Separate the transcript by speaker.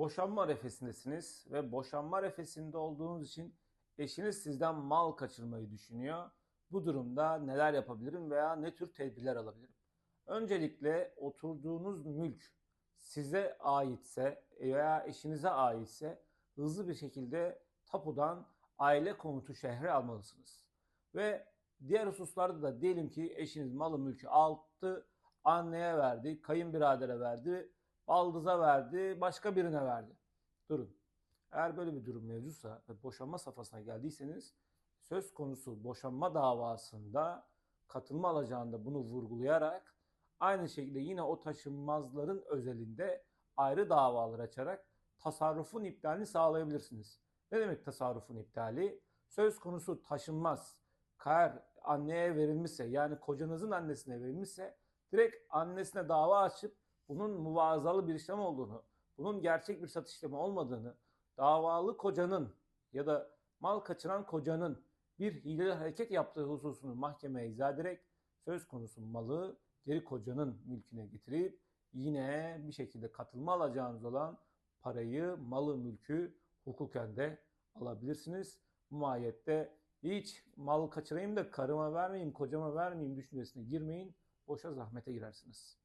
Speaker 1: boşanma arefesindesiniz ve boşanma arefesinde olduğunuz için eşiniz sizden mal kaçırmayı düşünüyor. Bu durumda neler yapabilirim veya ne tür tedbirler alabilirim? Öncelikle oturduğunuz mülk size aitse veya eşinize aitse hızlı bir şekilde tapudan aile komutu şehre almalısınız. Ve diğer hususlarda da diyelim ki eşiniz malı mülkü aldı, anneye verdi, kayınbiradere verdi, baldıza verdi, başka birine verdi. Durun. Eğer böyle bir durum mevcutsa ve boşanma safhasına geldiyseniz söz konusu boşanma davasında katılma alacağında bunu vurgulayarak aynı şekilde yine o taşınmazların özelinde ayrı davalar açarak tasarrufun iptalini sağlayabilirsiniz. Ne demek tasarrufun iptali? Söz konusu taşınmaz, kar anneye verilmişse yani kocanızın annesine verilmişse direkt annesine dava açıp bunun muvazalı bir işlem olduğunu, bunun gerçek bir satış işlemi olmadığını, davalı kocanın ya da mal kaçıran kocanın bir hileli hareket yaptığı hususunu mahkemeye izah ederek söz konusu malı geri kocanın mülküne getirip yine bir şekilde katılma alacağınız olan parayı, malı, mülkü hukuken de alabilirsiniz. Bu mahiyette hiç mal kaçırayım da karıma vermeyeyim, kocama vermeyeyim düşüncesine girmeyin. Boşa zahmete girersiniz.